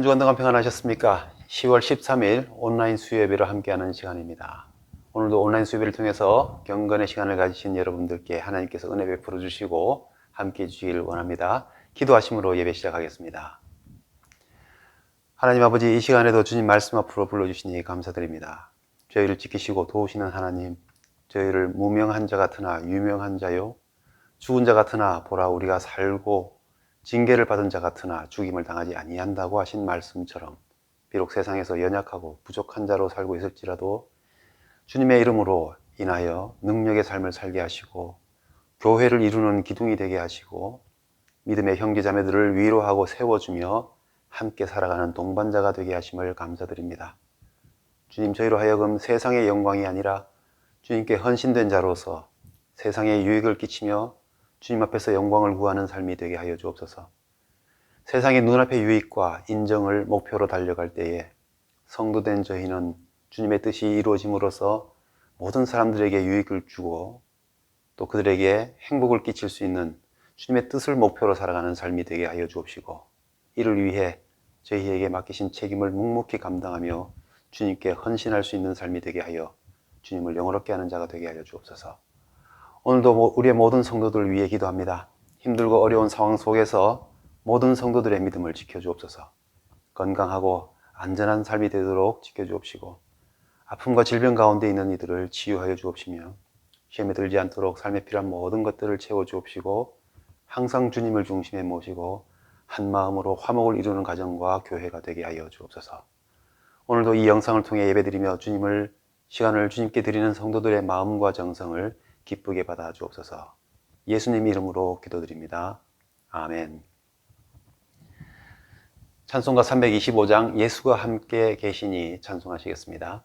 한 주간 동안 평안하셨습니까? 10월 13일 온라인 수요예배로 함께하는 시간입니다. 오늘도 온라인 수요예배를 통해서 경건의 시간을 가지신 여러분들께 하나님께서 은혜 베풀어 주시고 함께 해 주시기를 원합니다. 기도하심으로 예배 시작하겠습니다. 하나님 아버지 이 시간에도 주님 말씀 앞으로 불러주시니 감사드립니다. 저희를 지키시고 도우시는 하나님, 저희를 무명한 자 같으나 유명한 자요, 죽은 자 같으나 보라 우리가 살고 징계를 받은 자 같으나 죽임을 당하지 아니한다고 하신 말씀처럼 비록 세상에서 연약하고 부족한 자로 살고 있을지라도 주님의 이름으로 인하여 능력의 삶을 살게 하시고 교회를 이루는 기둥이 되게 하시고 믿음의 형제 자매들을 위로하고 세워주며 함께 살아가는 동반자가 되게 하심을 감사드립니다. 주님 저희로 하여금 세상의 영광이 아니라 주님께 헌신된 자로서 세상에 유익을 끼치며 주님 앞에서 영광을 구하는 삶이 되게 하여 주옵소서. 세상의 눈앞의 유익과 인정을 목표로 달려갈 때에 성도된 저희는 주님의 뜻이 이루어짐으로써 모든 사람들에게 유익을 주고 또 그들에게 행복을 끼칠 수 있는 주님의 뜻을 목표로 살아가는 삶이 되게 하여 주옵시고 이를 위해 저희에게 맡기신 책임을 묵묵히 감당하며 주님께 헌신할 수 있는 삶이 되게 하여 주님을 영원롭게 하는 자가 되게 하여 주옵소서. 오늘도 모- 우리의 모든 성도들 위해 기도합니다. 힘들고 어려운 상황 속에서 모든 성도들의 믿음을 지켜주옵소서. 건강하고 안전한 삶이 되도록 지켜주옵시고 아픔과 질병 가운데 있는 이들을 치유하여 주옵시며 시험에 들지 않도록 삶에 필요한 모든 것들을 채워 주옵시고 항상 주님을 중심에 모시고 한 마음으로 화목을 이루는 가정과 교회가 되게 하여 주옵소서. 오늘도 이 영상을 통해 예배드리며 주님을 시간을 주님께 드리는 성도들의 마음과 정성을 기쁘게 받아 주옵소서. 예수님 이름으로 기도드립니다. 아멘. 찬송가 325장 예수가 함께 계시니 찬송하시겠습니다.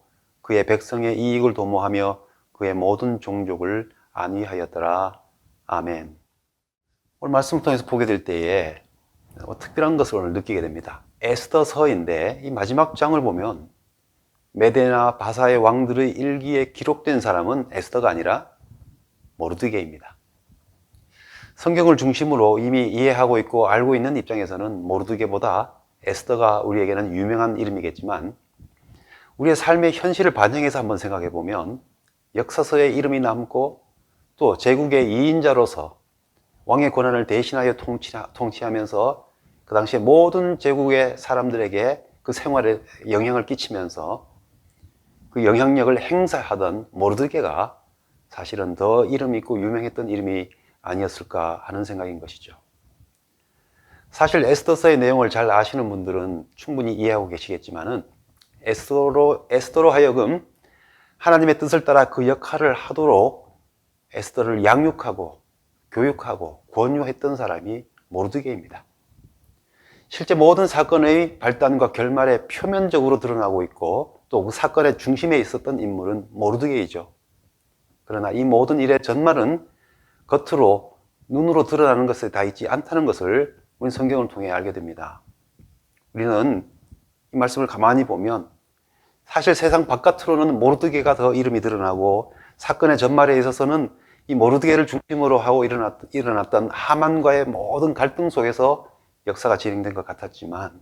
그의 백성의 이익을 도모하며 그의 모든 종족을 안위하였더라. 아멘. 오늘 말씀을 통해서 보게 될 때에 어, 특별한 것을 오늘 느끼게 됩니다. 에스더서인데 이 마지막 장을 보면 메데나 바사의 왕들의 일기에 기록된 사람은 에스더가 아니라 모르드게입니다. 성경을 중심으로 이미 이해하고 있고 알고 있는 입장에서는 모르드게보다 에스더가 우리에게는 유명한 이름이겠지만 우리의 삶의 현실을 반영해서 한번 생각해 보면 역사서에 이름이 남고 또 제국의 2인자로서 왕의 권한을 대신하여 통치, 통치하면서 그 당시에 모든 제국의 사람들에게 그 생활에 영향을 끼치면서 그 영향력을 행사하던 모르드게가 사실은 더 이름 있고 유명했던 이름이 아니었을까 하는 생각인 것이죠. 사실 에스더서의 내용을 잘 아시는 분들은 충분히 이해하고 계시겠지만은 에스더로 에스더로 하여금 하나님의 뜻을 따라 그 역할을 하도록 에스더를 양육하고 교육하고 권유했던 사람이 모르드게입니다. 실제 모든 사건의 발단과 결말에 표면적으로 드러나고 있고 또 그 사건의 중심에 있었던 인물은 모르드게이죠. 그러나 이 모든 일의 전말은 겉으로 눈으로 드러나는 것에 다 있지 않다는 것을 우리 성경을 통해 알게 됩니다. 우리는 이 말씀을 가만히 보면 사실 세상 바깥으로는 모르드게가 더 이름이 드러나고 사건의 전말에 있어서는 이 모르드게를 중심으로 하고 일어났, 일어났던 하만과의 모든 갈등 속에서 역사가 진행된 것 같았지만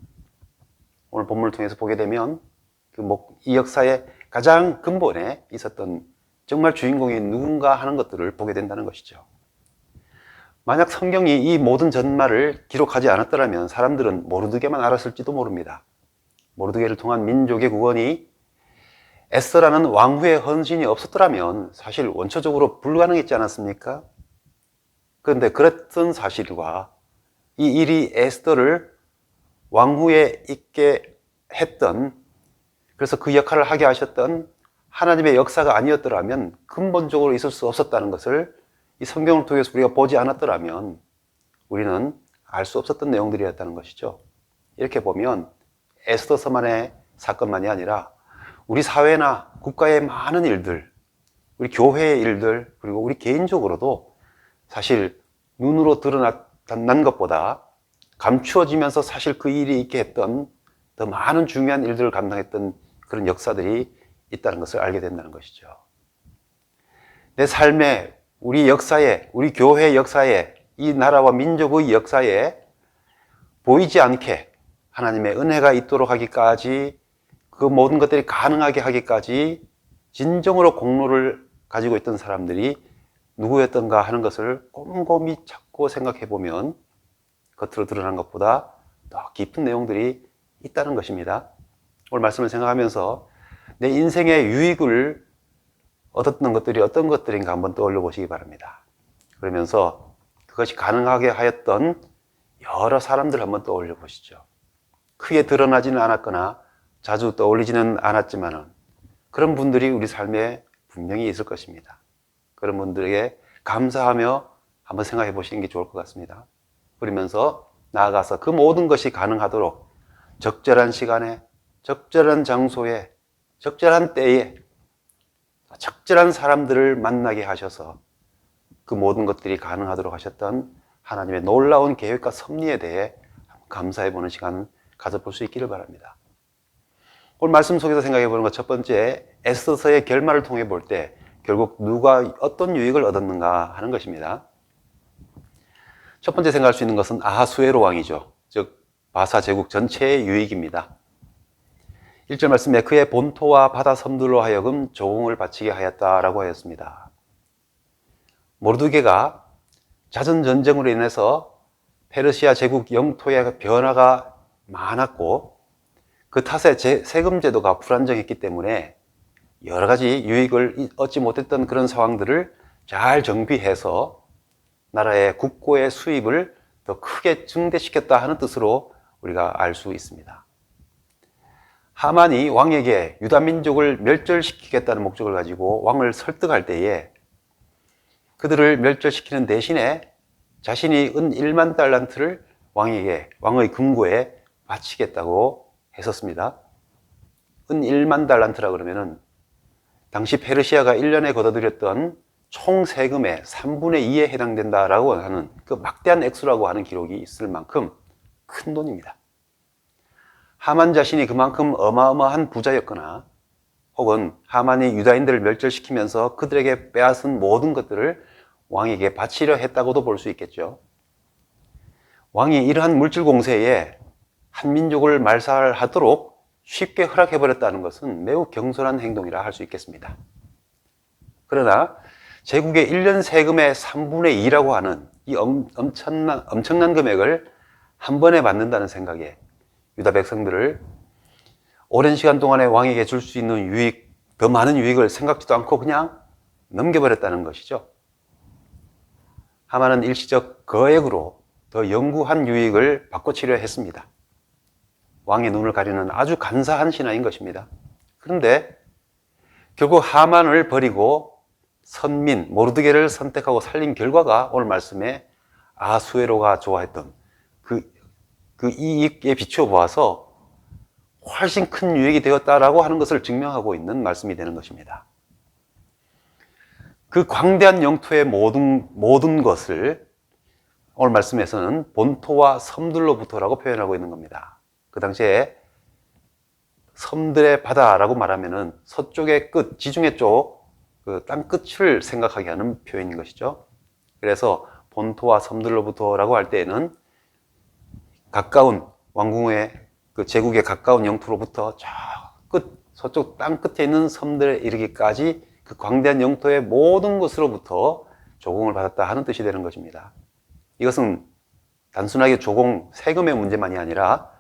오늘 본문을 통해서 보게 되면 그 이 역사의 가장 근본에 있었던 정말 주인공이 누군가 하는 것들을 보게 된다는 것이죠. 만약 성경이 이 모든 전말을 기록하지 않았더라면 사람들은 모르드게만 알았을지도 모릅니다. 모르드게를 통한 민족의 구원이 에스라는 왕후의 헌신이 없었더라면 사실 원초적으로 불가능했지 않았습니까? 그런데 그랬던 사실과 이 일이 에스더를 왕후에 있게 했던 그래서 그 역할을 하게 하셨던 하나님의 역사가 아니었더라면 근본적으로 있을 수 없었다는 것을 이 성경을 통해서 우리가 보지 않았더라면 우리는 알 수 없었던 내용들이었다는 것이죠. 이렇게 보면 에스더서만의 사건만이 아니라 우리 사회나 국가의 많은 일들, 우리 교회의 일들, 그리고 우리 개인적으로도 사실 눈으로 드러난 것보다 감추어지면서 사실 그 일이 있게 했던 더 많은 중요한 일들을 감당했던 그런 역사들이 있다는 것을 알게 된다는 것이죠. 내 삶에, 우리 역사에, 우리 교회 역사에, 이 나라와 민족의 역사에 보이지 않게 하나님의 은혜가 있도록 하기까지 그 모든 것들이 가능하게 하기까지 진정으로 공로를 가지고 있던 사람들이 누구였던가 하는 것을 꼼꼼히 찾고 생각해 보면 겉으로 드러난 것보다 더 깊은 내용들이 있다는 것입니다. 오늘 말씀을 생각하면서 내 인생의 유익을 얻었던 것들이 어떤 것들인가 한번 떠올려 보시기 바랍니다. 그러면서 그것이 가능하게 하였던 여러 사람들 한번 떠올려 보시죠. 크게 드러나지는 않았거나 자주 떠올리지는 않았지만 그런 분들이 우리 삶에 분명히 있을 것입니다. 그런 분들에게 감사하며 한번 생각해 보시는 게 좋을 것 같습니다. 그러면서 나아가서 그 모든 것이 가능하도록 적절한 시간에 적절한 장소에 적절한 때에 적절한 사람들을 만나게 하셔서 그 모든 것들이 가능하도록 하셨던 하나님의 놀라운 계획과 섭리에 대해 감사해 보는 시간 가져 볼 수 있기를 바랍니다. 오늘 말씀 속에서 생각해 보는 것 첫 번째 에스더서의 결말을 통해 볼 때 결국 누가 어떤 유익을 얻었는가 하는 것입니다. 첫 번째 생각할 수 있는 것은 아하수에로 왕이죠. 즉 바사 제국 전체의 유익입니다. 1절 말씀에 그의 본토와 바다 섬들로 하여금 조공을 바치게 하였다라고 하였습니다. 모르드게가 잦은 전쟁으로 인해서 페르시아 제국 영토의 변화가 많았고 그 탓에 세금 제도가 불안정했기 때문에 여러 가지 유익을 얻지 못했던 그런 상황들을 잘 정비해서 나라의 국고의 수입을 더 크게 증대시켰다 하는 뜻으로 우리가 알 수 있습니다. 하만이 왕에게 유다 민족을 멸절시키겠다는 목적을 가지고 왕을 설득할 때에 그들을 멸절시키는 대신에 자신이 은 1만 달란트를 왕에게 왕의 금고에 바치겠다고 했었습니다. 은 1만 달란트라 그러면은 당시 페르시아가 1년에 걷어들였던 총 세금의 3분의 2에 해당된다라고 하는 그 막대한 액수라고 하는 기록이 있을 만큼 큰 돈입니다. 하만 자신이 그만큼 어마어마한 부자였거나 혹은 하만이 유다인들을 멸절시키면서 그들에게 빼앗은 모든 것들을 왕에게 바치려 했다고도 볼 수 있겠죠. 왕이 이러한 물질 공세에 한 민족을 말살하도록 쉽게 허락해버렸다는 것은 매우 경솔한 행동이라 할 수 있겠습니다. 그러나 제국의 1년 세금의 3분의 2라고 하는 이 엄청난, 엄청난 금액을 한 번에 받는다는 생각에 유다 백성들을 오랜 시간 동안에 왕에게 줄 수 있는 유익, 더 많은 유익을 생각지도 않고 그냥 넘겨버렸다는 것이죠. 하마는 일시적 거액으로 더 영구한 유익을 바꿔치려 했습니다. 왕의 눈을 가리는 아주 간사한 신하인 것입니다. 그런데 결국 하만을 버리고 선민 모르드게를 선택하고 살린 결과가 오늘 말씀에 아수에로가 좋아했던 그, 그 이익에 비추어 보아서 훨씬 큰 유익이 되었다라고 하는 것을 증명하고 있는 말씀이 되는 것입니다. 그 광대한 영토의 모든, 모든 것을 오늘 말씀에서는 본토와 섬들로부터라고 표현하고 있는 겁니다. 그 당시에 섬들의 바다라고 말하면은 서쪽의 끝, 지중해 쪽, 그 땅 끝을 생각하게 하는 표현인 것이죠. 그래서 본토와 섬들로부터라고 할 때에는 가까운 왕궁의 그 제국에 가까운 영토로부터 저 끝, 서쪽 땅 끝에 있는 섬들에 이르기까지 그 광대한 영토의 모든 것으로부터 조공을 받았다 하는 뜻이 되는 것입니다. 이것은 단순하게 조공, 세금의 문제만이 아니라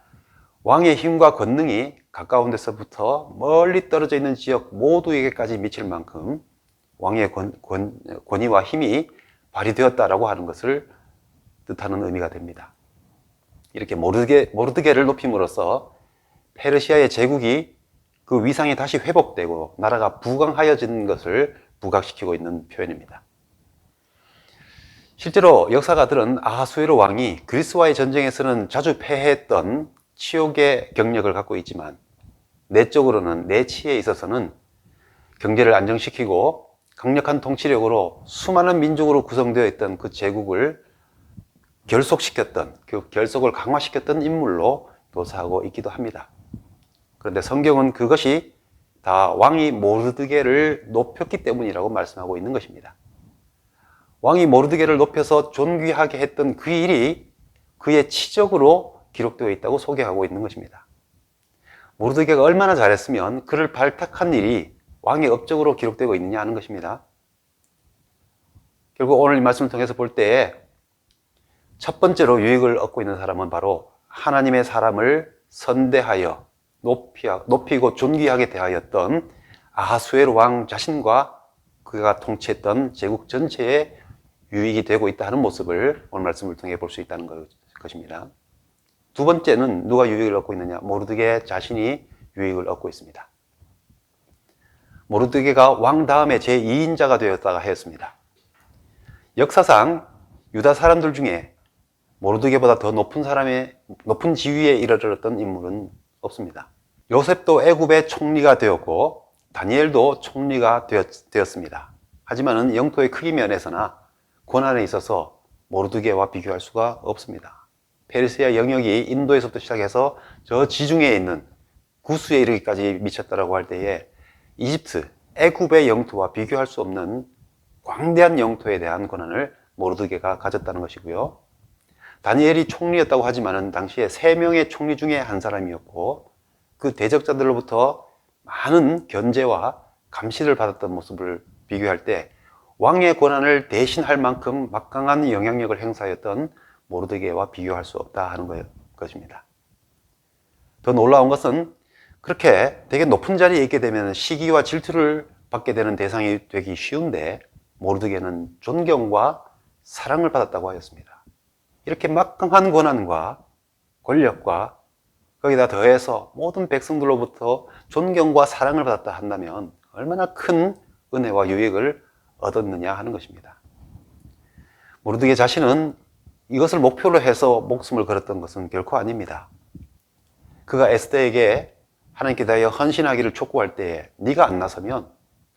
왕의 힘과 권능이 가까운 데서부터 멀리 떨어져 있는 지역 모두에게까지 미칠 만큼 왕의 권, 권, 권위와 힘이 발휘되었다라고 하는 것을 뜻하는 의미가 됩니다. 이렇게 모르게, 모르드게를 높임으로써 페르시아의 제국이 그 위상이 다시 회복되고 나라가 부강하여진 것을 부각시키고 있는 표현입니다. 실제로 역사가들은 아하수에로 왕이 그리스와의 전쟁에서는 자주 패했던 치욕의 경력을 갖고 있지만 내적으로는 내 치에 있어서는 경제를 안정시키고 강력한 통치력으로 수많은 민족으로 구성되어 있던 그 제국을 결속시켰던 그 결속을 강화시켰던 인물로 묘사하고 있기도 합니다. 그런데 성경은 그것이 다 왕이 모르드게를 높였기 때문이라고 말씀하고 있는 것입니다. 왕이 모르드게를 높여서 존귀하게 했던 그 일이 그의 치적으로 기록되어 있다고 소개하고 있는 것입니다. 모르드게가 얼마나 잘했으면 그를 발탁한 일이 왕의 업적으로 기록되고 있느냐 하는 것입니다. 결국 오늘 이 말씀을 통해서 볼때첫 번째로 유익을 얻고 있는 사람은 바로 하나님의 사람을 선대하여 높이고 존귀하게 대하였던 아하수엘 왕 자신과 그가 통치했던 제국 전체에 유익이 되고 있다 하는 모습을 오늘 말씀을 통해 볼 수 있다는 것입니다. 두 번째는 누가 유익을 얻고 있느냐? 모르드게 자신이 유익을 얻고 있습니다. 모르드게가 왕 다음에 제2인자가 되었다가 하였습니다. 역사상 유다 사람들 중에 모르드게보다 더 높은 사람의 높은 지위에 이르렀던 인물은 없습니다. 요셉도 애굽의 총리가 되었고 다니엘도 총리가 되었, 습니다 하지만은 영토의 크기 면에서나 권한에 있어서 모르드게와 비교할 수가 없습니다. 페르시아 영역이 인도에서부터 시작해서 저 지중해에 있는 구스에 이르기까지 미쳤다라고 할 때에 이집트, 애굽의 영토와 비교할 수 없는 광대한 영토에 대한 권한을 모르드게가 가졌다는 것이고요. 다니엘이 총리였다고 하지만은 당시에 세 명의 총리 중에 한 사람이었고 그 대적자들로부터 많은 견제와 감시를 받았던 모습을 비교할 때 왕의 권한을 대신할 만큼 막강한 영향력을 행사했던 모르드게와 비교할 수 없다 하는 것입니다. 더 놀라운 것은 그렇게 되게 높은 자리에 있게 되면 시기와 질투를 받게 되는 대상이 되기 쉬운데 모르드게는 존경과 사랑을 받았다고 하였습니다. 이렇게 막강한 권한과 권력과 거기다 더해서 모든 백성들로부터 존경과 사랑을 받았다 한다면 얼마나 큰 은혜와 유익을 얻었느냐 하는 것입니다. 모르드게 자신은 이것을 목표로 해서 목숨을 걸었던 것은 결코 아닙니다. 그가 에스더에게 하나님께 대하여 헌신하기를 촉구할 때에 네가 안 나서면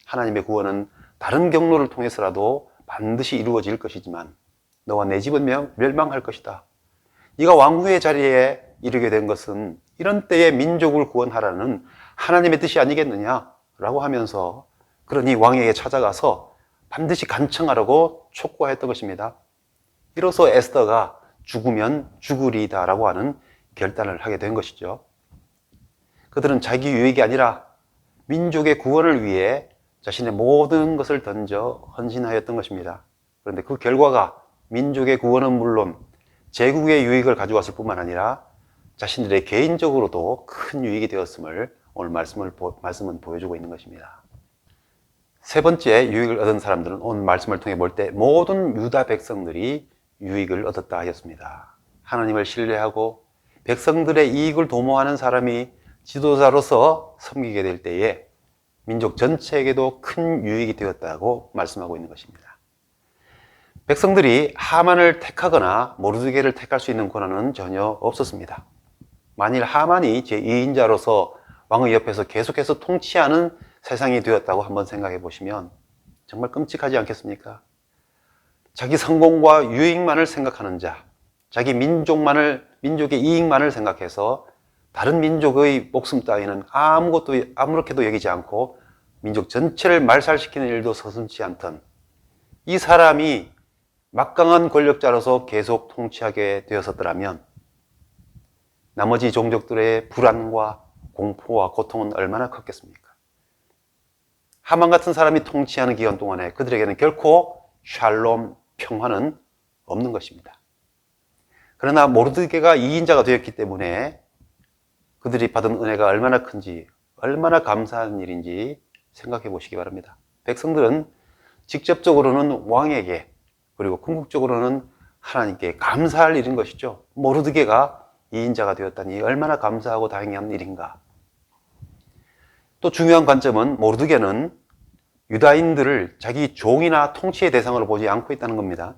하나님의 구원은 다른 경로를 통해서라도 반드시 이루어질 것이지만 너와 내 집은 명- 멸망할 것이다. 네가 왕후의 자리에 이르게 된 것은 이런 때에 민족을 구원하라는 하나님의 뜻이 아니겠느냐라고 하면서 그러니 왕에게 찾아가서 반드시 간청하라고 촉구하였던 것입니다. 이로써 에스더가 죽으면 죽으리다라고 하는 결단을 하게 된 것이죠. 그들은 자기 유익이 아니라 민족의 구원을 위해 자신의 모든 것을 던져 헌신하였던 것입니다. 그런데 그 결과가 민족의 구원은 물론 제국의 유익을 가져왔을 뿐만 아니라 자신들의 개인적으로도 큰 유익이 되었음을 오늘 말씀을, 보- 말씀은 보여주고 있는 것입니다. 세 번째 유익을 얻은 사람들은 오늘 말씀을 통해 볼 때 모든 유다 백성들이 유익을 얻었다 하였습니다. 하나님을 신뢰하고 백성들의 이익을 도모하는 사람이 지도자로서 섬기게 될 때에 민족 전체에게도 큰 유익이 되었다고 말씀하고 있는 것입니다. 백성들이 하만을 택하거나 모르드게를 택할 수 있는 권한은 전혀 없었습니다. 만일 하만이 제2인자로서 왕의 옆에서 계속해서 통치하는 세상이 되었다고 한번 생각해 보시면 정말 끔찍하지 않겠습니까? 자기 성공과 유익만을 생각하는 자, 자기 민족만을, 민족의 이익만을 생각해서 다른 민족의 목숨 따위는 아무것도, 아무렇게도 여기지 않고 민족 전체를 말살시키는 일도 서슴지 않던 이 사람이 막강한 권력자로서 계속 통치하게 되었었더라면 나머지 종족들의 불안과 공포와 고통은 얼마나 컸겠습니까? 하만 같은 사람이 통치하는 기간 동안에 그들에게는 결코 샬롬 평화는 없는 것입니다. 그러나 모르드게가 이인자가 되었기 때문에 그들이 받은 은혜가 얼마나 큰지 얼마나 감사한 일인지 생각해 보시기 바랍니다. 백성들은 직접적으로는 왕에게 그리고 궁극적으로는 하나님께 감사할 일인 것이죠. 모르드게가 이인자가 되었다니 얼마나 감사하고 다행한 일인가. 또 중요한 관점은 모르드게는 유다인들을 자기 종이나 통치의 대상으로 보지 않고 있다는 겁니다.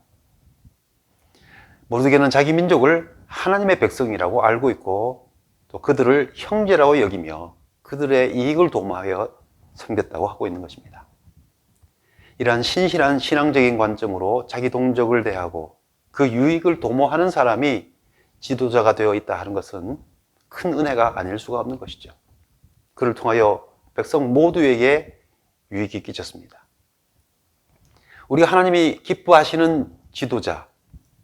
모르드게는 자기 민족을 하나님의 백성이라고 알고 있고 또 그들을 형제라고 여기며 그들의 이익을 도모하여 섬겼다고 하고 있는 것입니다. 이러한 신실한 신앙적인 관점으로 자기 동족을 대하고 그 유익을 도모하는 사람이 지도자가 되어 있다 하는 것은 큰 은혜가 아닐 수가 없는 것이죠. 그를 통하여 백성 모두에게 유익이 끼쳤습니다. 우리가 하나님이 기뻐하시는 지도자,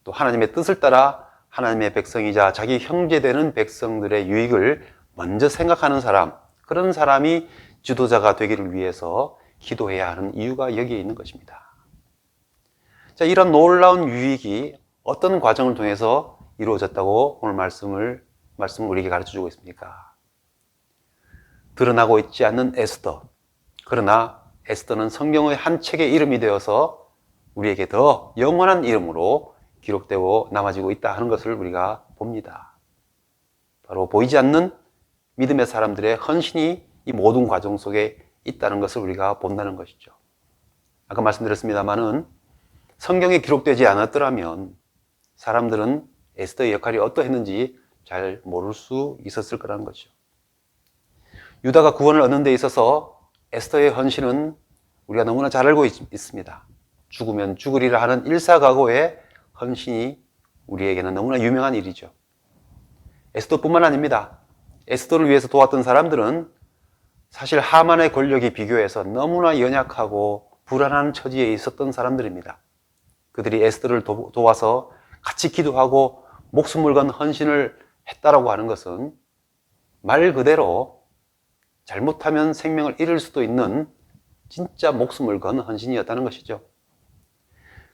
또 하나님의 뜻을 따라 하나님의 백성이자 자기 형제되는 백성들의 유익을 먼저 생각하는 사람, 그런 사람이 지도자가 되기를 위해서 기도해야 하는 이유가 여기에 있는 것입니다. 자, 이런 놀라운 유익이 어떤 과정을 통해서 이루어졌다고 오늘 말씀을, 말씀을 우리에게 가르쳐 주고 있습니까? 드러나고 있지 않는 에스더. 그러나 에스더는 성경의 한 책의 이름이 되어서 우리에게 더 영원한 이름으로 기록되고 남아지고 있다 하는 것을 우리가 봅니다. 바로 보이지 않는 믿음의 사람들의 헌신이 이 모든 과정 속에 있다는 것을 우리가 본다는 것이죠. 아까 말씀드렸습니다만은 성경에 기록되지 않았더라면 사람들은 에스더의 역할이 어떠했는지 잘 모를 수 있었을 거라는 거죠. 유다가 구원을 얻는 데 있어서 에스더의 헌신은 우리가 너무나 잘 알고 있, 습니다 죽으면 죽으리라 하는 일사각오의 헌신이 우리에게는 너무나 유명한 일이죠. 에스더뿐만 아닙니다. 에스더를 위해서 도왔던 사람들은 사실 하만의 권력에 비교해서 너무나 연약하고 불안한 처지에 있었던 사람들입니다. 그들이 에스더를 도, 도와서 같이 기도하고 목숨을 건 헌신을 했다라고 하는 것은 말 그대로 잘못하면 생명을 잃을 수도 있는 진짜 목숨을 건 헌신이었다는 것이죠.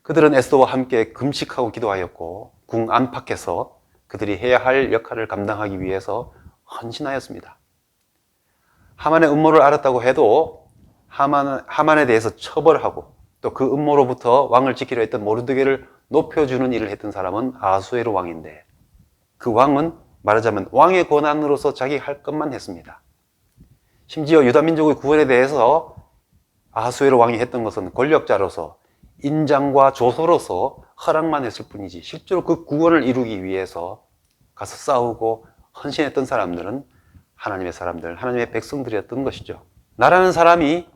그들은 에스더와 함께 금식하고 기도하였고 궁 안팎에서 그들이 해야 할 역할을 감당하기 위해서 헌신하였습니다. 하만의 음모를 알았다고 해도 하만, 하만에 대해서 처벌하고 또 그 음모로부터 왕을 지키려 했던 모르드게를 높여주는 일을 했던 사람은 아수에로 왕인데 그 왕은 말하자면 왕의 권한으로서 자기 할 것만 했습니다. 심지어 유다 민족의 구원에 대해서 아수에로 왕이 했던 것은 권력자로서 인장과 조서로서 허락만 했을 뿐이지 실제로 그 구원을 이루기 위해서 가서 싸우고 헌신했던 사람들은 하나님의 사람들, 하나님의 백성들이었던 것이죠. 나라는 사람이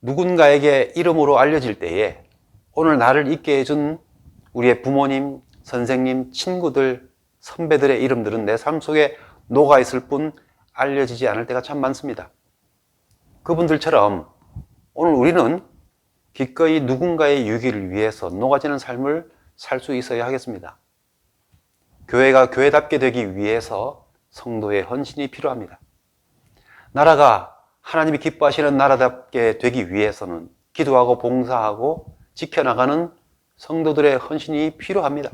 누군가에게 이름으로 알려질 때에 오늘 나를 있게 해준 우리의 부모님, 선생님, 친구들, 선배들의 이름들은 내 삶 속에 녹아 있을 뿐 알려지지 않을 때가 참 많습니다. 그분들처럼 오늘 우리는 기꺼이 누군가의 유기를 위해서 녹아지는 삶을 살 수 있어야 하겠습니다. 교회가 교회답게 되기 위해서 성도의 헌신이 필요합니다. 나라가 하나님이 기뻐하시는 나라답게 되기 위해서는 기도하고 봉사하고 지켜나가는 성도들의 헌신이 필요합니다.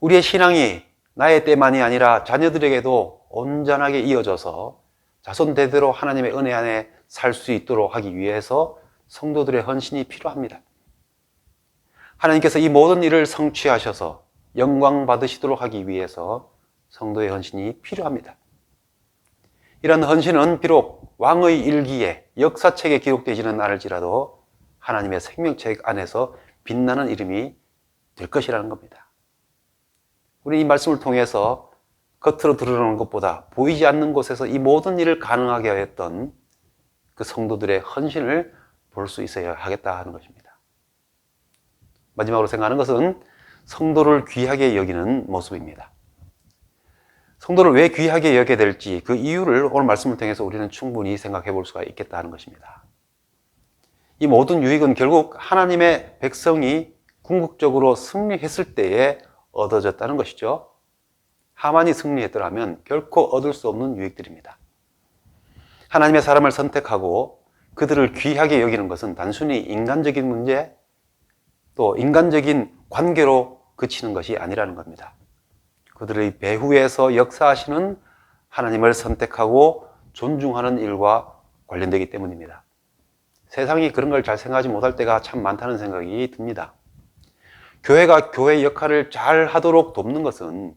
우리의 신앙이 나의 때만이 아니라 자녀들에게도 온전하게 이어져서 자손 대대로 하나님의 은혜 안에 살 수 있도록 하기 위해서 성도들의 헌신이 필요합니다. 하나님께서 이 모든 일을 성취하셔서 영광 받으시도록 하기 위해서 성도의 헌신이 필요합니다. 이런 헌신은 비록 왕의 일기에 역사책에 기록되지는 않을지라도 하나님의 생명책 안에서 빛나는 이름이 될 것이라는 겁니다. 우리 이 말씀을 통해서 겉으로 드러나는 것보다 보이지 않는 곳에서 이 모든 일을 가능하게 하였던 그 성도들의 헌신을 볼 수 있어야 하겠다 하는 것입니다. 마지막으로 생각하는 것은 성도를 귀하게 여기는 모습입니다. 성도를 왜 귀하게 여겨야 될지 그 이유를 오늘 말씀을 통해서 우리는 충분히 생각해 볼 수가 있겠다 하는 것입니다. 이 모든 유익은 결국 하나님의 백성이 궁극적으로 승리했을 때에 얻어졌다는 것이죠. 하만이 승리했더라면 결코 얻을 수 없는 유익들입니다. 하나님의 사람을 선택하고 그들을 귀하게 여기는 것은 단순히 인간적인 문제 또 인간적인 관계로 그치는 것이 아니라는 겁니다. 그들의 배후에서 역사하시는 하나님을 선택하고 존중하는 일과 관련되기 때문입니다. 세상이 그런 걸 잘 생각하지 못할 때가 참 많다는 생각이 듭니다. 교회가 교회 역할을 잘 하도록 돕는 것은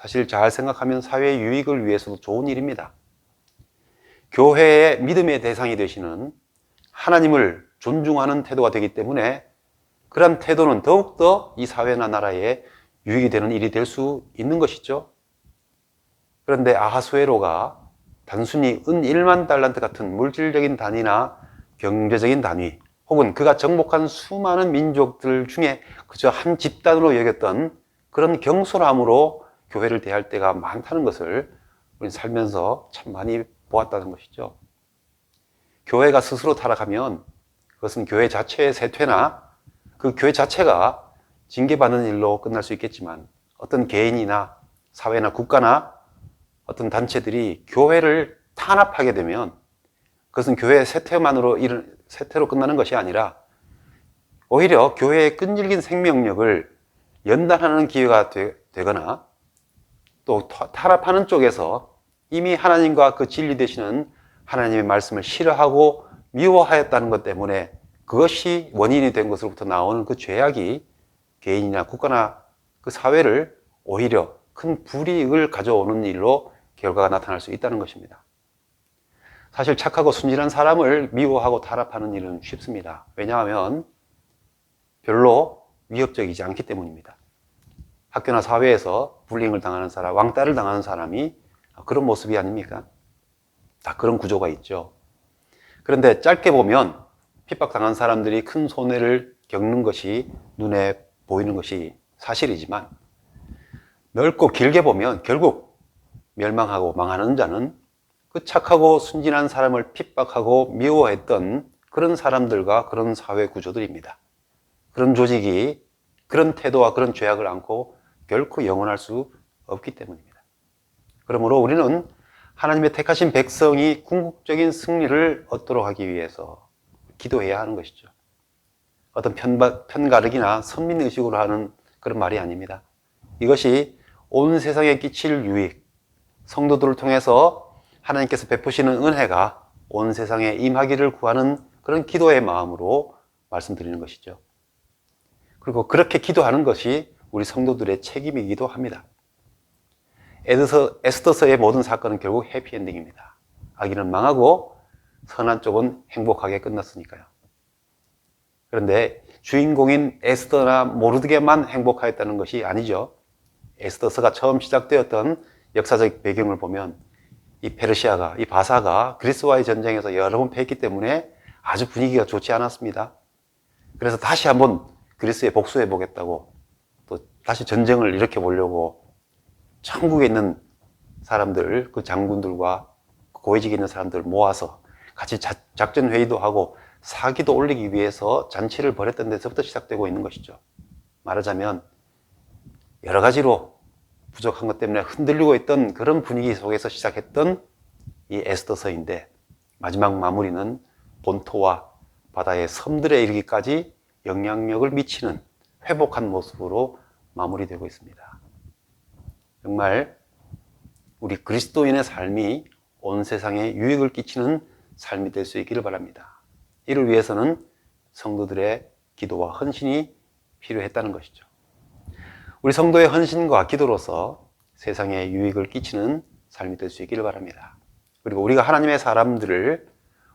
사실 잘 생각하면 사회 유익을 위해서도 좋은 일입니다. 교회의 믿음의 대상이 되시는 하나님을 존중하는 태도가 되기 때문에 그런 태도는 더욱더 이 사회나 나라에 유익이 되는 일이 될 수 있는 것이죠. 그런데 아하수에로가 단순히 은 1만 달란트 같은 물질적인 단위나 경제적인 단위 혹은 그가 정복한 수많은 민족들 중에 그저 한 집단으로 여겼던 그런 경솔함으로 교회를 대할 때가 많다는 것을 우리 살면서 참 많이 보았다는 것이죠. 교회가 스스로 타락하면 그것은 교회 자체의 쇠퇴나 그 교회 자체가 징계받는 일로 끝날 수 있겠지만 어떤 개인이나 사회나 국가나 어떤 단체들이 교회를 탄압하게 되면 그것은 교회의 쇠퇴만으로 일은 쇠퇴로 끝나는 것이 아니라 오히려 교회의 끈질긴 생명력을 연단하는 기회가 되, 되거나 또 탄압하는 쪽에서 이미 하나님과 그 진리 되시는 하나님의 말씀을 싫어하고 미워하였다는 것 때문에 그것이 원인이 된 것으로부터 나오는 그 죄악이 개인이나 국가나 그 사회를 오히려 큰 불이익을 가져오는 일로 결과가 나타날 수 있다는 것입니다. 사실 착하고 순진한 사람을 미워하고 탄압하는 일은 쉽습니다. 왜냐하면 별로 위협적이지 않기 때문입니다. 학교나 사회에서 불링을 당하는 사람, 왕따를 당하는 사람이 그런 모습이 아닙니까? 다 그런 구조가 있죠. 그런데 짧게 보면 핍박당한 사람들이 큰 손해를 겪는 것이 눈에 보이는 것이 사실이지만 넓고 길게 보면 결국 멸망하고 망하는 자는 그 착하고 순진한 사람을 핍박하고 미워했던 그런 사람들과 그런 사회 구조들입니다. 그런 조직이 그런 태도와 그런 죄악을 안고 결코 영원할 수 없기 때문입니다. 그러므로 우리는 하나님의 택하신 백성이 궁극적인 승리를 얻도록 하기 위해서 기도해야 하는 것이죠. 어떤 편바, 편가르기나 선민의식으로 하는 그런 말이 아닙니다. 이것이 온 세상에 끼칠 유익, 성도들을 통해서 하나님께서 베푸시는 은혜가 온 세상에 임하기를 구하는 그런 기도의 마음으로 말씀드리는 것이죠. 그리고 그렇게 기도하는 것이 우리 성도들의 책임이기도 합니다. 에드서, 에스더서의 모든 사건은 결국 해피엔딩입니다. 악인은 망하고 선한 쪽은 행복하게 끝났으니까요. 그런데 주인공인 에스더나 모르드게만 행복하였다는 것이 아니죠. 에스더서가 처음 시작되었던 역사적 배경을 보면 이 페르시아가, 이 바사가 그리스와의 전쟁에서 여러 번 패했기 때문에 아주 분위기가 좋지 않았습니다. 그래서 다시 한번 그리스에 복수해 보겠다고 또 다시 전쟁을 일으켜 보려고 천국에 있는 사람들, 그 장군들과 고위직에 있는 사람들을 모아서 같이 자- 작전 회의도 하고 사기도 올리기 위해서 잔치를 벌였던 데서부터 시작되고 있는 것이죠. 말하자면 여러 가지로 부족한 것 때문에 흔들리고 있던 그런 분위기 속에서 시작했던 이 에스더서인데 마지막 마무리는 본토와 바다의 섬들에 이르기까지 영향력을 미치는 회복한 모습으로 마무리되고 있습니다. 정말 우리 그리스도인의 삶이 온 세상에 유익을 끼치는 삶이 될 수 있기를 바랍니다. 이를 위해서는 성도들의 기도와 헌신이 필요했다는 것이죠. 우리 성도의 헌신과 기도로서 세상에 유익을 끼치는 삶이 될 수 있기를 바랍니다. 그리고 우리가 하나님의 사람들을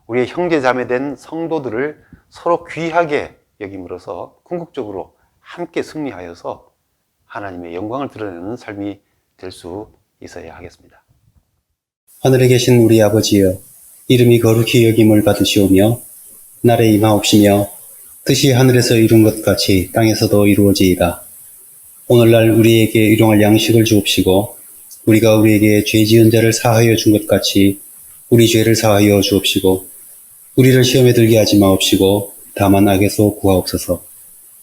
우리의 형제 자매 된 성도들을 서로 귀하게 여김으로써 궁극적으로 함께 승리하여서 하나님의 영광을 드러내는 삶이 될 수 있어야 하겠습니다. 하늘에 계신 우리 아버지여, 이름이 거룩히 여김을 받으시오며, 날에 임하옵시며, 뜻이 하늘에서 이룬 것 같이 땅에서도 이루어지이다. 오늘날 우리에게 일용할 양식을 주옵시고, 우리가 우리에게 죄 지은 자를 사하여 준 것 같이 우리 죄를 사하여 주옵시고, 우리를 시험에 들게 하지 마옵시고, 다만 악에서 구하옵소서.